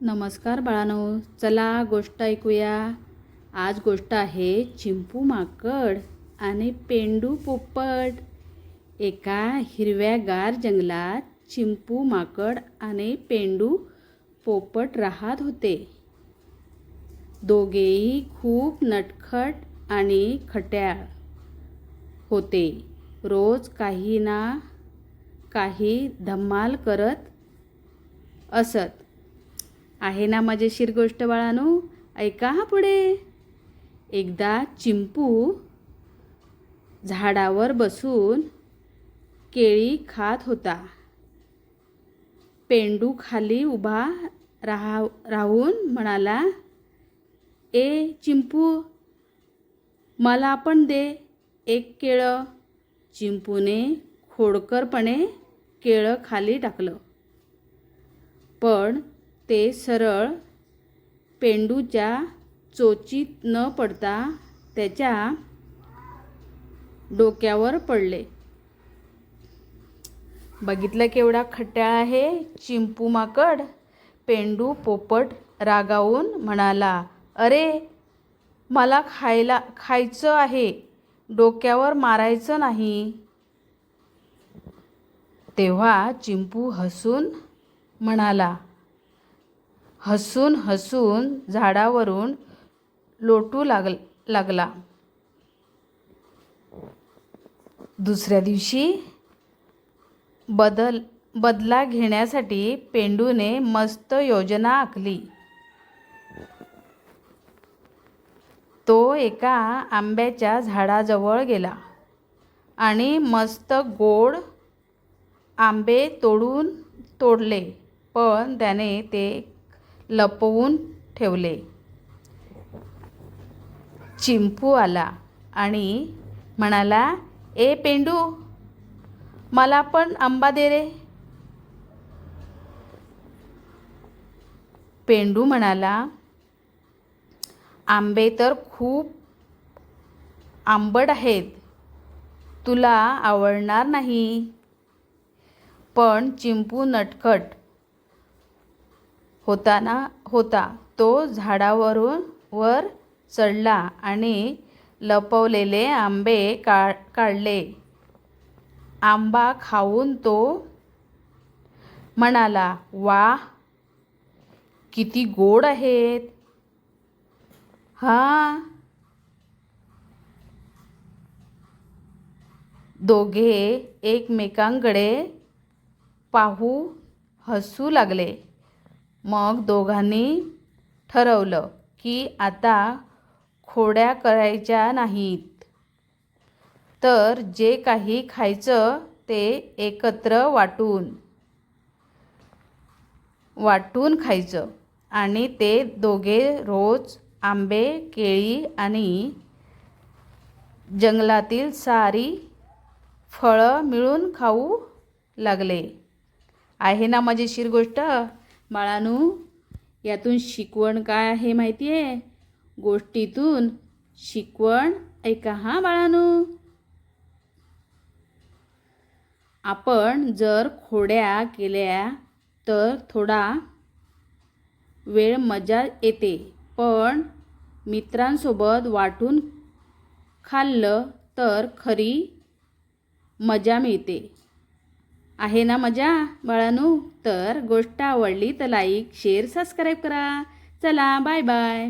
नमस्कार बाळानो चला गोष्ट ऐकूया. आज गोष्ट आहे चिंपू माकड आणि पेंडू पोपट. एका हिरव्यागार जंगलात चिंपू माकड आणि पेंडू पोपट राहत होते. दोघेही खूप नटखट आणि खट्याळ होते. रोज काही ना काही धमाल करत असत. आहे ना मजेशीर गोष्ट बाळानो? ऐका हा पुढे. एकदा चिंपू झाडावर बसून केळी खात होता. पेंडू खाली उभा राहा राहून म्हणाला ए चिंपू मला पण दे एक केळं. चिंपूने खोडकरपणे केळं खाली टाकलं. पण ते सरळ पेंडूच्या चोचीत न पडता त्याच्या डोक्यावर पडले. बघितलं केवढा खट्याळ आहे चिंपू माकड? पेंडू पोपट रागावून म्हणाला अरे मला खायला खायचं आहे डोक्यावर मारायचं नाही. तेव्हा चिंपू हसून म्हणाला हसून हसून झाडावरून लोटू लाग लागला. दुसऱ्या दिवशी बदल बदला घेण्यासाठी पेंडूने मस्त योजना आखली. तो एका आंब्याच्या झाडाजवळ गेला आणि मस्त गोड आंबे तोडून तोडले पण त्याने ते लपवून ठेवले. चिंपू आला आणि म्हणाला ए पेंडू मला पण आंबा दे रे. पेंडू म्हणाला आंबे तर खूप आंबट आहेत. तुला आवडणार नाही. पण चिंपू नटखट होताना होता. तो झाडावरून वर चढला आणि लपवलेले आंबे का काढले. आंबा खाऊन तो म्हणाला वा किती गोड आहेत. हा. दोघे एकमेकांकडे पाहू हसू लागले. मग दोघांनी ठरवलं की आता खोड्या करायच्या नाहीत. तर जे काही खायचं ते एकत्र वाटून वाटून खायचं. आणि ते दोघे रोज आंबे केळी आणि जंगलातील सारी फळं मिळून खाऊ लागले. आहे ना मजेशीर गोष्ट? बाळानू यातून शिकवण काय आहे माहिती आहे गोष्टीतून शिकवण. ऐका हा बाळानू आपण जर खोड्या केल्या तर थोडा वेळ मजा येते पण मित्रांसोबत वाटून खाल्लं तर खरी मजा मिळते. आहे ना मजा? बाळानू तर गोष्ट आवडली तर लाईक शेअर सबस्क्राईब करा. चला बाय बाय